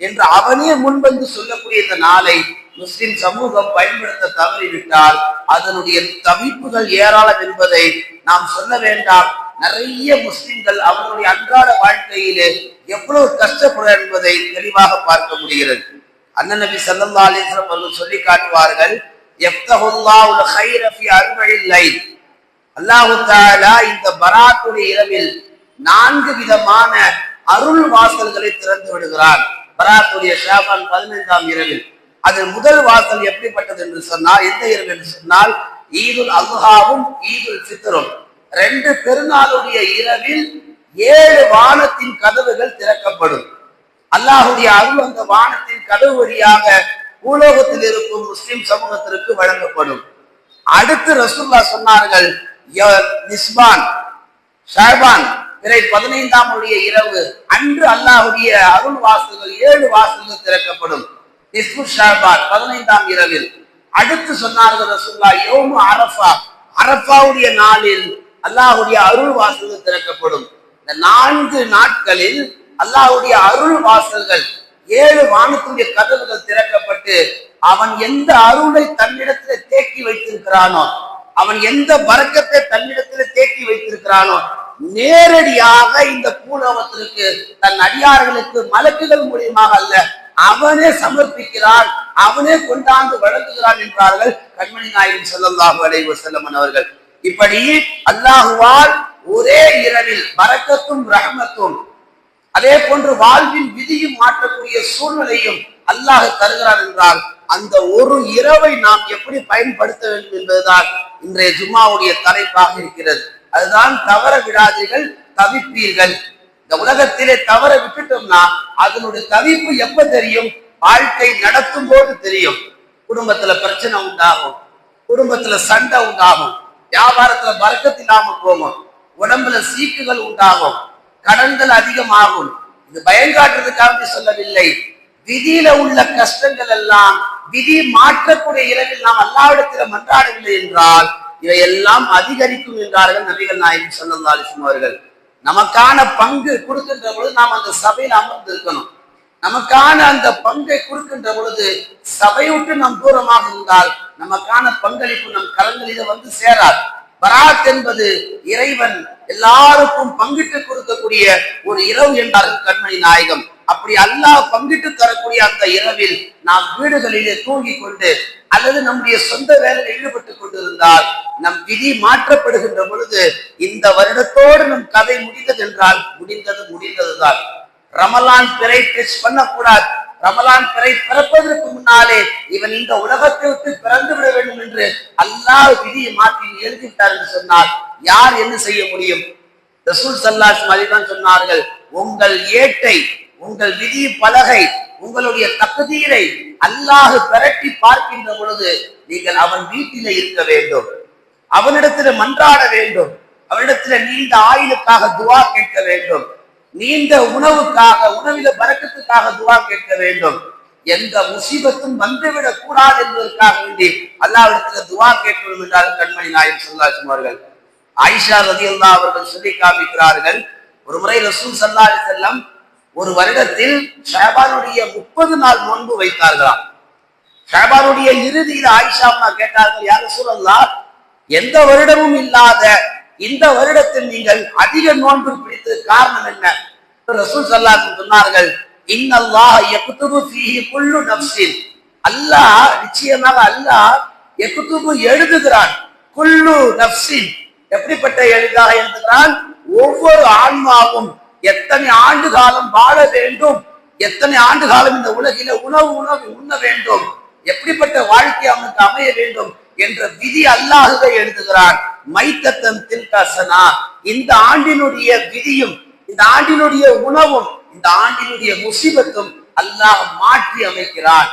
என்று அவனே முன்வந்து சொல்லக்கூடிய இந்த நாளை முஸ்லிம் சமூகம் பயன்படுத்த தவறிவிட்டால் அதனுடைய தவிப்புகள் ஏராளம் என்பதை நாம் சொல்ல வேண்டாம். நிறைய முஸ்லிம்கள் அவர்களுடைய அன்றாட வாழ்க்கையிலே எவ்வளவு கஷ்டப்படும் என்பதை தெளிவாக பார்க்க முடிகிறது. அண்ணன் நபி சல்லா அலிஸ்லம் அவர்கள் சொல்லி காட்டுவார்கள் எப்தஹுல்லாஹுல் அல்லாஹு தாலா இந்த பராத்துடைய இரவில் நான்கு விதமான அருள் வாசல்களை திறந்து விடுகிறார் பராத்துடைய ஷாபான் பதினைந்தாம் இரவில். அதில் முதல் வாசல் எப்படிப்பட்டது என்று சொன்னால் எந்த இரவு என்று சொன்னால் ஈதுல் அல்ஹாவும் ஈதுல் சித்தரும் ரெண்டு பெருநாளுடைய இரவில் ஏழு வானத்தின் கதவுகள் திறக்கப்படும். அல்லாஹுடைய அருள் அந்த வானத்தின் கதவு வழியாக பூலோகத்தில் இருக்கும் முஸ்லிம் சமூகத்திற்கு வழங்கப்படும். அடுத்து ரசூல்லா சொன்னார்கள் ய- நிஸ்பான் ஷாபான் திரை பதினைந்தாம் உடைய இரவு அன்று அல்லாஹுடைய அருள் வாசல்கள் ஏழு வாசல்கள் திறக்கப்படும். பதினைந்தாம் இரவில். அடுத்து சொன்னார்கள் ரசூல்லா யோமு நாளில் அல்லாஹுடைய அருள் வாசல்கள் திறக்கப்படும். இந்த நான்கு நாட்களில் அல்லாஹ்வுடைய அருள் வாசல்கள் ஏழு வானத்துடைய கதவுகள் திறக்கப்பட்டு அவன் எந்த அருளை தன்னிடத்தில் தேக்கி வைத்திருக்கிறானோ அவன் எந்த வரக்கத்தை தன்னிடத்தில் தேக்கி வைத்திருக்கிறானோ நேரடியாக இந்த பூலோகத்திற்கு தன் அடியார்களுக்கு மலக்குகள் மூலியமாக அல்ல அவனே சமர்ப்பிக்கிறான் அவனே கொண்டாந்து வழங்குகிறான் என்றார்கள் கண்மணி நாயகம் செல்லல்லாஹு அலைஹி செல்லமன் அவர்கள். இப்படி அல்லாஹுவால் ஒரே இரவில் வரக்கத்தும் ரஹமத்தும் அதே போன்று வாழ்வின் விதியும் மாற்றக்கூடிய சூழ்நிலையும் அல்லாஹ் தருகிறார் என்றால் அந்த ஒரு இரவை நாம் எப்படி பயன்படுத்த வேண்டும் என்பதுதான் இன்றைய ஜும்மாவுடைய தலைப்பாக இருக்கிறது. அதுதான் தவற விடாதீர்கள் தவிப்பீர்கள். இந்த உலகத்திலே தவற விட்டுட்டோம்னா அதனுடைய தவிப்பு எப்ப தெரியும்? வாழ்க்கை நடத்தும் போது தெரியும். குடும்பத்துல பிரச்சனை உண்டாகும். குடும்பத்துல சண்டை உண்டாகும். வியாபாரத்துல வர்க்கத்து இல்லாம போகும். உடம்புல சீக்குகள் உண்டாகும். கடன்கள் அதிகமாகும். இது பயங்காட்டுறதுக்காக சொல்லவில்லை. விதியில உள்ள கஷ்டங்கள் எல்லாம் விதி மாற்றக்கூடிய இரவில் நாம் அல்லாவிடத்தில் மன்றாடவில்லை என்றால் இவையெல்லாம் அதிகரிக்கும் என்றார்கள் நபிகள் நாயகம் ஸல்லல்லாஹு அலைஹி அவர்கள். நமக்கான பங்கு கொடுக்கின்ற பொழுது நாம் அந்த சபையில் அமர்ந்திருக்கணும். நமக்கான அந்த பங்கை கொடுக்கின்ற பொழுது சபை விட்டு நம் தூரமாக இருந்தால் நமக்கான பங்களிப்பு நம் கரங்களில வந்து சேராது. பராத் என்பது இறைவன் எல்லாருக்கும் பங்கிட்டு கொடுக்கக்கூடிய ஒரு இரவு என்றார்கள் கண்மணி நாயகம். அப்படி அல்லாஹ் பங்கிட்டு தரக்கூடிய அந்த இரவில் நாம் வீடுகளிலே தூங்கிக் கொண்டு அல்லது நம்முடைய சொந்த வேலையில் ஈடுபட்டு கொண்டிருந்தால் நம் விதி மாற்றப்படுகின்ற பொழுது இந்த வருடத்தோடு நம் கதை முடிந்தது என்றால் முடிந்தது முடிந்ததுதான். ரமலான் பிறை டெஸ்ட் பண்ணக்கூடாது. ரமலான் பிறை பிறப்பதற்கு முன்னாலே இவன் இந்த உலகத்தை விட்டு பிறந்து விட வேண்டும் என்று அல்லாஹ் விதியை மாற்றி எழுதிவிட்டார் என்று சொன்னால் யார் என்ன செய்ய முடியும்? ரசூல் சல்லாஸ் தான் சொன்னார்கள் உங்கள் ஏட்டை உங்கள் விதி பலகை உங்களுடைய தகுதியை அல்லாஹ் பிரட்டி பார்க்கின்ற பொழுது நீங்கள் அவன் வீட்டிலே இருக்க வேண்டும். அவனிடத்துல மன்றாட வேண்டும். அவனிடத்துல நீண்ட ஆயுளுக்காக துவா கேட்க வேண்டும். நீண்ட உணவுக்காக உணவில பறக்கத்துக்காக துவா கேட்க வேண்டும். எந்த முசீபத்தும் வந்துவிடக் கூடாது என்பதற்காக வேண்டி அல்லாவிடத்துல துவா கேட்கணும் என்றார் கண்மணி நாயன் சொல்லாசும் அவர்கள். ஆயிஷா ரதியுல்லா அவர்கள் சொல்லி காமிக்கிறார்கள் ஒரு முறை ரசூல் சல்லா செல்லம் ஒரு வருடத்தில் ஷஹபானுடைய முப்பது நாள் நோன்பு வைத்தார்களாம். ஷஹபானுடைய இறுதியில் ஆயிஷா அம்மா கேட்டார்கள் யார் சூழல்லா எந்த வருடமும் இல்லாத இந்த வருடத்தில் நீங்கள் அதிக நோன்பு பிடித்தது காரணம் என்ன? ரசூல் சல்லாஹ் சொன்னார்கள் இன்னல்லாஹ் யக்துபு ஃபீஹி குல்லு நஃப்ஸின். அல்லாஹ் நிச்சயமாக அல்லாஹ் யக்துபு எழுதுகிறான் குல்லு நஃப்ஸின். எப்படிப்பட்ட எழுதாக எழுதுகிறான்? ஒவ்வொரு ஆன்மாவும் எத்தனை ஆண்டு காலம் வாழ வேண்டும்? எத்தனை ஆண்டு காலம் இந்த உலகில உணவு உணவு உண்ண வேண்டும்? எப்படிப்பட்ட வாழ்க்கை அவனுக்கு அமைய வேண்டும்? என்ற விதி அல்லாஹுவை எழுதுகிறான். மைத்தத்தன் தில்காசனா இந்த ஆண்டினுடைய விதியும் இந்த ஆண்டினுடைய உணவும் இந்த ஆண்டினுடைய முசிபத்தும் அல்லாஹ் மாற்றி அமைக்கிறான்.